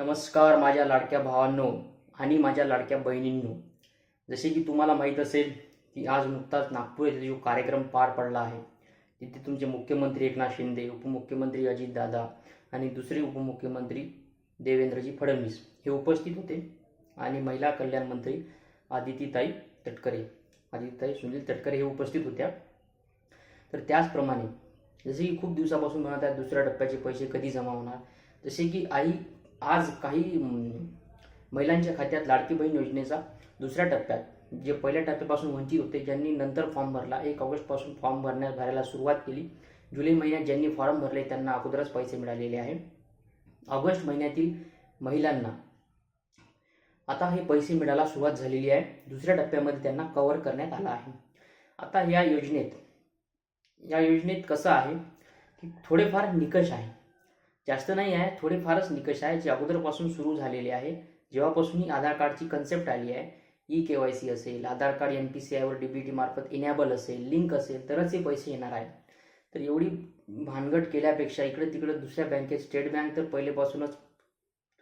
नमस्कार माझ्या लाडक्या भावांनो आणि माझ्या लाडक्या बहिणींनो. जसे की तुम्हाला माहीत असेल की आज नुकताच नागपूर येथे जो कार्यक्रम पार पडला आहे तिथे तुमचे मुख्यमंत्री एकनाथ शिंदे उपमुख्यमंत्री अजितदादा आणि दुसरे उपमुख्यमंत्री देवेंद्रजी फडणवीस हे उपस्थित होते. आणि महिला कल्याण मंत्री आदितीताई तटकरे आदितीताई सुनील तटकरे हे उपस्थित होत्या. तर त्याचप्रमाणे जसे की खूप दिवसापासून म्हणत आहेत दुसऱ्या टप्प्याचे पैसे कधी जमा होणार? जसे की आई आज काही महिलांच्या खात्यात लाडकी बहीण योजनेचा दुसऱ्या टप्प्यात जे पहिल्या टप्प्यापासून वंचित होते ज्यांनी नंतर फॉर्म भरला. एक ऑगस्टपासून फॉर्म भरण्यास भरायला सुरुवात केली. जुलै महिन्यात ज्यांनी फॉर्म भरले त्यांना अगोदरच पैसे मिळालेले आहे ऑगस्ट महिन्यातील महिलांना आता हे पैसे मिळायला सुरुवात झालेली आहे. दुसऱ्या टप्प्यामध्ये त्यांना कव्हर करण्यात आला आहे. आता या योजनेत या योजनेत कसं आहे की थोडेफार निकष आहे. जास्त नाही आहे थोडेफारच निकष आहे जे अगोदरपासून सुरू झालेले आहे. जेव्हापासून ही आधार कार्डची कन्सेप्ट आली आहे ई के वाय सी असेल Aadhaar card N P C आयवर D B T मार्फत इनॅबल असेल लिंक असेल तरच हे पैसे येणार आहे तर एवढी भानगड केल्यापेक्षा इकडे तिकडे दुसऱ्या बँकेत स्टेट बँक तर पहिलेपासूनच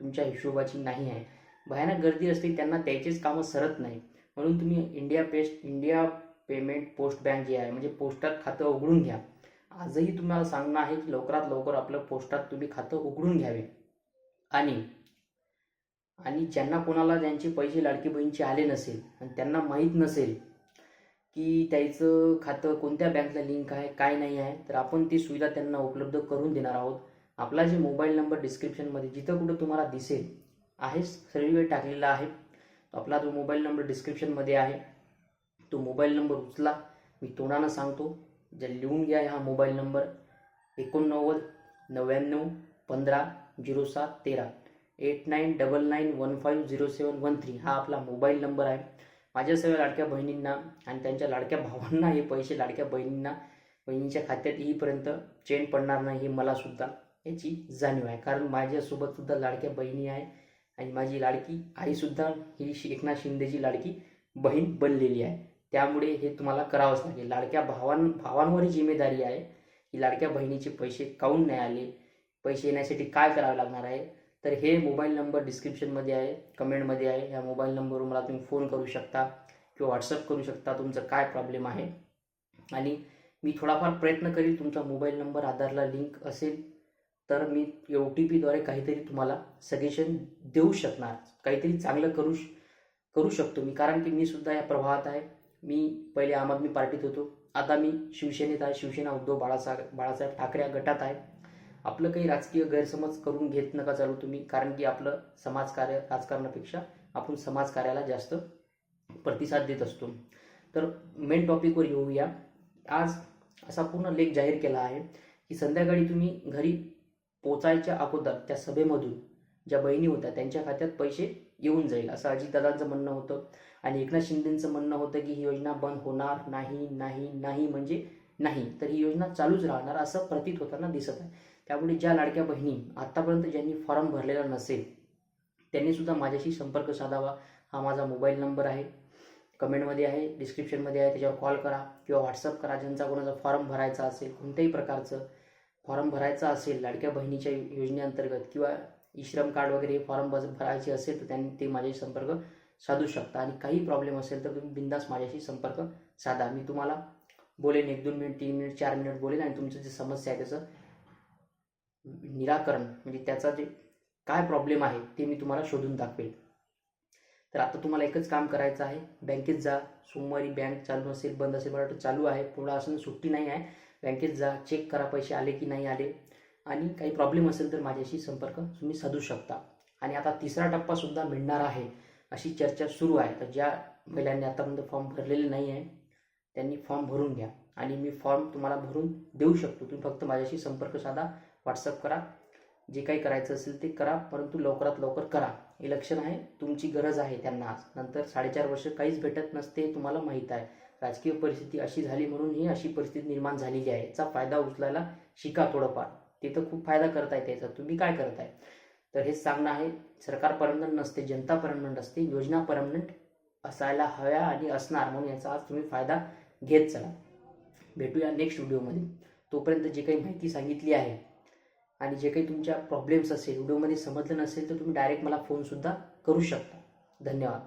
तुमच्या हिशोबाची नाही आहे. भयानक गर्दी असते त्यांना त्याचेच कामं सरत नाही. म्हणून तुम्ही India post India payment post bank जे आहे म्हणजे पोस्टात खातं उघडून घ्या. आजही तुम्हाला सांगणं आहे की लवकरात लवकर आपलं पोस्टात तुम्ही खातं उघडून घ्यावे. आणि आणि ज्यांना कोणाला ज्यांचे पैसे लाडकी बहीणचे आले नसेल आणि त्यांना माहीत नसेल की त्याचं खातं कोणत्या बँकला लिंक आहे काय नाही आहे तर आपण ती सुविधा त्यांना उपलब्ध करून देणार आहोत. आपला जे मोबाईल नंबर डिस्क्रिप्शनमध्ये जिथं कुठं तुम्हाला दिसेल आहे सर्व टाकलेला आहे. आपला जो मोबाईल नंबर डिस्क्रिप्शनमध्ये आहे तो मोबाईल नंबर उचला. मी तोंडानं सांगतो. ज्या लिहून घ्या हा मोबाईल नंबर एकोणनव्वद नव्याण्णव पंधरा झिरो सात तेरा. Eight nine double nine one five zero seven one three हा आपला मोबाईल नंबर आहे. माझ्या सर्व लाडक्या बहिणींना आणि त्यांच्या लाडक्या भावांना हे पैसे लाडक्या बहिणींना बहिणीच्या खात्यात येईपर्यंत चेन पडणार नाही हे मला सुद्धा याची जाणीव आहे. कारण माझ्यासोबत सुद्धा लाडक्या बहिणी आहे आणि माझी लाडकी आईसुद्धा ही एकनाथ शिंदेची लाडकी बहीण बनलेली आहे. त्यामुळे हे तुम्हाला करावंच लागेल. लाडक्या भावां भावांवर जिम्मेदारी आहे. की लाडक्या बहिणीचे पैसे काऊन नाही आले? पैसे येण्यासाठी काय करावं लागणार आहे? तर हे मोबाईल नंबर डिस्क्रिप्शनमध्ये आहे कमेंटमध्ये आहे. ह्या मोबाईल नंबरवर मला तुम्ही फोन करू शकता किंवा व्हॉट्सअप करू शकता. तुमचं काय प्रॉब्लेम आहे? आणि मी थोडाफार प्रयत्न करील तुमचा मोबाईल नंबर आधारला लिंक असेल तर मी ओ टी पीद्वारे काहीतरी तुम्हाला सजेशन देऊ शकणार. काहीतरी चांगलं करू श- करू शकतो मी. कारण की मी सुद्धा या प्रवाहात आहे. मी पहिले आम आदमी पार्टीत होतो. आता मी शिवसेनेत आहे. शिवसेना उद्धव बाळासाहेब बाळासाहेब ठाकरे या गटात आहे. आपलं काही राजकीय गैरसमज करून घेत नका चालू तुम्ही कारण की आपलं समाजकार्य राजकारणापेक्षा आपण समाजकार्याला जास्त प्रतिसाद देत असतो. तर मेन टॉपिकवर येऊया. आज असा पूर्ण लेख जाहीर केला आहे की संध्याकाळी तुम्ही घरी पोचायच्या अगोदर त्या सभेमधून ज्या बहिणी होत्या त्यांच्या खात्यात पैसे येऊन जाईल असं अजितदादांचं म्हणणं होतं. आणि एकनाथ शिंदेचं म्हणणं होतं की ही योजना बंद होणार नाही नाही नाही म्हणजे नाही. तर ही योजना चालूच राहणार असं प्रतीत होताना दिसत आहे. त्यामुळे ज्या लाडक्या बहिणी आत्तापर्यंत ज्यांनी फॉर्म भरलेला नसेल त्यांनी सुद्धा माझ्याशी संपर्क साधावा. हा माझा मोबाईल नंबर आहे. कमेंटमध्ये आहे डिस्क्रिप्शनमध्ये आहे त्याच्यावर कॉल करा किंवा व्हॉट्सअप करा. ज्यांचा कोणाचा फॉर्म भरायचा असेल कोणत्याही प्रकारचं फॉर्म भरायचा असेल लाडक्या बहिणीच्या योजनेअंतर्गत किंवा ई श्रम कार्ड वगैरे हे फॉर्म भरायचे असेल तर त्यांनी ते माझ्याशी संपर्क साधू शकता. आणि काही प्रॉब्लेम असेल तर तुम्ही बिंदास माझ्याशी संपर्क साधा. मी तुम्हाला बोलेन एक दोन मिनिट तीन मिनिट चार मिनिट बोलेन आणि तुमचं जे समस्या आहे त्याचं निराकरण म्हणजे त्याचा जे काय प्रॉब्लेम आहे ते मी तुम्हाला शोधून दाखवेल तर आता तुम्हाला एकच काम करायचं आहे. बँकेत जा. सोमवारी बँक चालू असेल बंद असेल मला वाटतं चालू आहे. पुढं असं सुट्टी नाही आहे. बँकेत जा. चेक करा पैसे आले की नाही आले. आणि काही प्रॉब्लेम असेल तर माझ्याशी संपर्क तुम्ही साधू शकता. आणि आता तिसरा टप्पासुद्धा मिळणार आहे. अशी चर्चा सुरू आहे. तर ज्या महिलांनी आतापर्यंत फॉर्म भरलेले नाही आहे त्यांनी फॉर्म भरून घ्या. आणि मी फॉर्म तुम्हाला भरून देऊ शकतो. तुम्ही फक्त माझ्याशी संपर्क साधा व्हॉट्सअप करा. जे काही करायचं असेल ते करा परंतु लवकरात लवकर करा. इलेक्शन आहे तुमची गरज आहे त्यांना आज. नंतर साडेचार वर्ष काहीच भेटत नसते हे तुम्हाला माहीत आहे. राजकीय परिस्थिती अशी झाली म्हणून ही अशी परिस्थिती निर्माण झालेली आहे. याचा फायदा उचलायला शिका थोडंफार. ते तर खूप फायदा करताय त्याचा. तुम्ही काय करताय? तर हेच सांगणं आहे सरकार परमनंट नसते जनता परमनंट असते योजना परमनंट असायला हव्या आणि असणार. म्हणून याचा आज तुम्ही फायदा घेत चला. भेटूया नेक्स्ट व्हिडिओमध्ये तोपर्यंत जी काही माहिती सांगितली आहे आणि जे काही तुमच्या प्रॉब्लेम्स असेल व्हिडिओमध्ये समजलं नसेल तर तुम्ही डायरेक्ट मला फोनसुद्धा करू शकता. धन्यवाद.